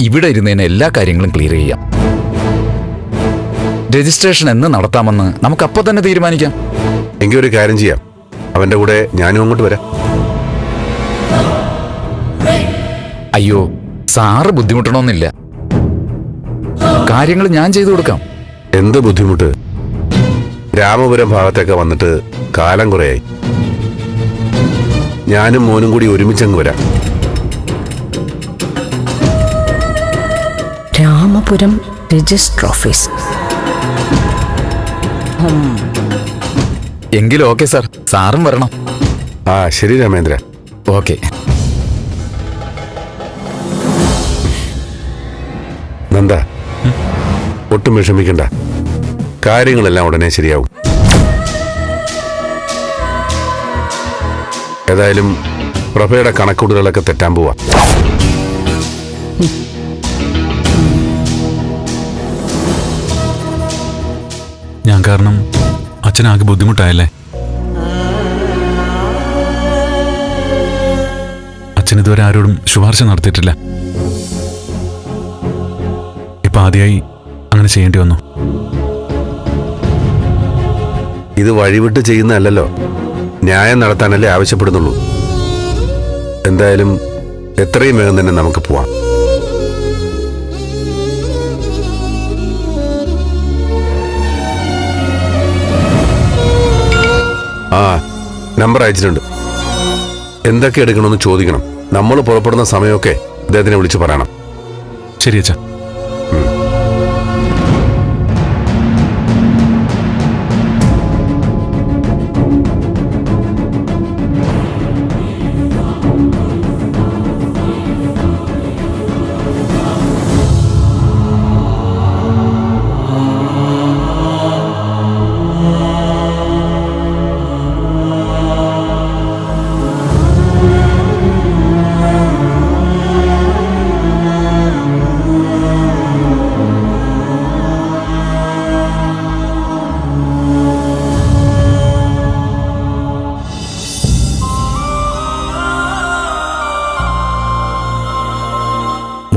ഇവിടെ ഇരുന്നതിന് എല്ലാ കാര്യങ്ങളും ക്ലിയർ ചെയ്യാം. രജിസ്ട്രേഷൻ എന്ന് നടത്താമെന്ന് നമുക്ക് അപ്പൊ തന്നെ തീരുമാനിക്കാം. എങ്കിൽ ഒരു കാര്യം ചെയ്യാം. അവന്റെ കൂടെ ഞാനും അങ്ങോട്ട് വരാം. അയ്യോ സാറ് ബുദ്ധിമുട്ടണമെന്നില്ല കാര്യങ്ങൾ ഞാൻ ചെയ്തു കൊടുക്കാം. എന്ത് ബുദ്ധിമുട്ട്? രാമപുരം ഭാഗത്തൊക്കെ വന്നിട്ട് കാലം കുറയായി. ഞാനും മോനും കൂടി ഒരുമിച്ചങ്ങ് വരാം. Ramapuram register office. എങ്കിലും ഓക്കെ സാർ. സാറും വരണം. ആ ശരി രാമേന്ദ്ര ഓക്കെ. നന്ദ ഒട്ടും വിഷമിക്കണ്ട. കാര്യങ്ങളെല്ലാം ഉടനെ ശരിയാവും. ഏതായാലും പ്രഭയുടെ കണക്കൂടുകളൊക്കെ തെറ്റാൻ പോവാ. കാരണം അച്ഛനാകെ ബുദ്ധിമുട്ടായല്ലേ? അച്ഛൻ ഇതുവരെ ആരോടും ശുപാർശ നടത്തിയിട്ടില്ല. ഇപ്പൊ ആദ്യമായി അങ്ങനെ ചെയ്യേണ്ടി വന്നു. ഇത് വഴിവിട്ട് ചെയ്യുന്നതല്ലല്ലോ. ന്യായം നടത്താനല്ലേ ആവശ്യപ്പെടുന്നുള്ളൂ. എന്തായാലും എത്രയും വേഗം തന്നെ നമുക്ക് പോവാം. ആ നമ്പർ അയച്ചിട്ടുണ്ട്. എന്തൊക്കെ എടുക്കണമെന്ന് ചോദിക്കണം. നമ്മൾ പുറപ്പെടുന്ന സമയമൊക്കെ അദ്ദേഹത്തിനെ വിളിച്ച് പറയണം. ശരി അച്ഛാ.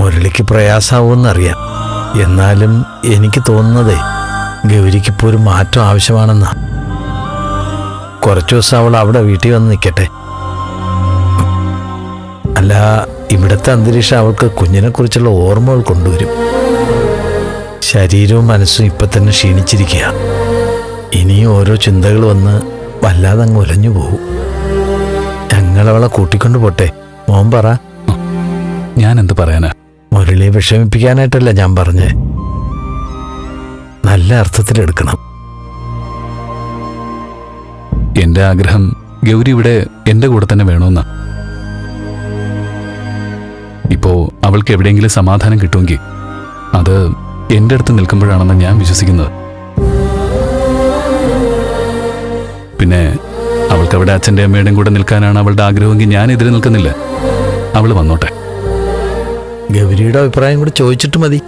മുരളിക്ക് പ്രയാസാവുമെന്നറിയാം. എന്നാലും എനിക്ക് തോന്നുന്നതേ ഗൗരിക്കിപ്പോൾ ഒരു മാറ്റം ആവശ്യമാണെന്നാ. കുറച്ചു ദിവസം അവൾ അവിടെ വീട്ടിൽ വന്ന് നിൽക്കട്ടെ അല്ല ഇവിടുത്തെ അന്തരീക്ഷം അവൾക്ക് കുഞ്ഞിനെക്കുറിച്ചുള്ള ഓർമ്മകൾ കൊണ്ടുവരും. ശരീരവും മനസ്സും ഇപ്പം തന്നെ ക്ഷീണിച്ചിരിക്കുക. ഇനിയും ഓരോ ചിന്തകൾ വന്ന് വല്ലാതെ അങ്ങ് ഒലഞ്ഞു പോകും ഞങ്ങളവളെ കൂട്ടിക്കൊണ്ടു പോട്ടെ. മോൻ പറ. ഞാൻ എന്ത് പറയാനാ? മുരളിയെ വിഷമിപ്പിക്കാനായിട്ടല്ല ഞാൻ പറഞ്ഞേ. നല്ല അർത്ഥത്തിലെടുക്കണം എന്റെ ആഗ്രഹം ഗൗരി ഇവിടെ എന്റെ കൂടെ തന്നെ വേണമെന്നാ ഇപ്പോ അവൾക്ക് എവിടെയെങ്കിലും സമാധാനം കിട്ടുമെങ്കിൽ അത് എന്റെ അടുത്ത് നിൽക്കുമ്പോഴാണെന്ന് ഞാൻ വിശ്വസിക്കുന്നത്. പിന്നെ അവൾക്ക് അവിടെ അച്ഛന്റെ അമ്മയുടെയും കൂടെ നിൽക്കാനാണ് അവളുടെ ആഗ്രഹമെങ്കിൽ ഞാൻ എതിരെ നിൽക്കുന്നില്ല. അവൾ വന്നോട്ടെ. ഗൗരിയുടെ അഭിപ്രായം കൂടി ചോദിച്ചിട്ട് മതി.